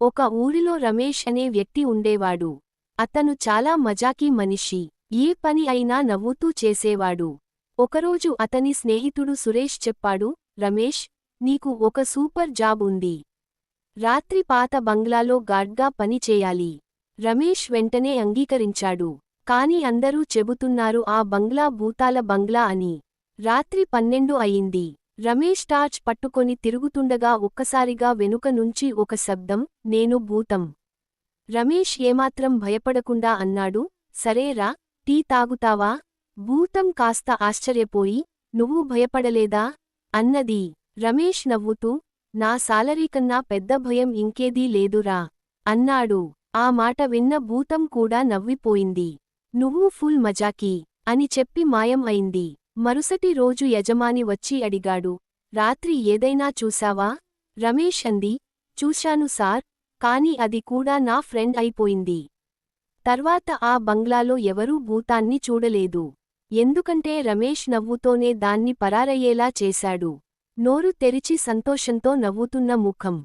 ఒక ఊరిలో రమేష్ అనే వ్యక్తి ఉండేవాడు. అతను చాలా మజాకీ మనిషి. ఏ పని అయినా నవ్వుతూ చేసేవాడు. ఒకరోజు అతని స్నేహితుడు సురేష్ చెప్పాడు రమేష్ నీకు ఒక సూపర్ జాబ్ ఉంది. రాత్రి పాత బంగ్లాలో గాడ్గా పనిచేయాలి రమేష్ వెంటనే అంగీకరించాడు. కాని అందరూ చెబుతున్నారు ఆ బంగ్లా భూతాల బంగ్లా అని. రాత్రి పన్నెండు అయింది. రమేష్ టార్చ్ పట్టుకొని తిరుగుతుండగా ఒక్కసారిగా వెనుక నుంచి ఒక శబ్దం నేను భూతం. రమేష్ ఏమాత్రం భయపడకుండా అన్నాడు సరేరా టీ తాగుతావా? భూతం కాస్త ఆశ్చర్యపోయి నువ్వు భయపడలేదా? అన్నది. రమేష్ నవ్వుతూ నా సాలరీ కన్నా పెద్ద భయం ఇంకేదీ లేదురా అన్నాడు. ఆ మాట విన్న భూతం కూడా నవ్విపోయింది. నువ్వు ఫుల్ మజాకీ అని చెప్పి మాయం అయింది. మరుసటి రోజు యజమాని వచ్చి అడిగాడు రాత్రి ఏదైనా చూశావా? రమేష్ అంది చూశాను సార్ కాని అది కూడా నా ఫ్రెండ్ అయిపోయింది. తర్వాత ఆ బంగ్లాలో ఎవరూ భూతాన్ని చూడలేదు. ఎందుకంటే రమేష్ నవ్వుతోనే దాన్ని పరారయ్యేలా చేశాడు. నోరు తెరిచి సంతోషంతో నవ్వుతున్న ముఖం.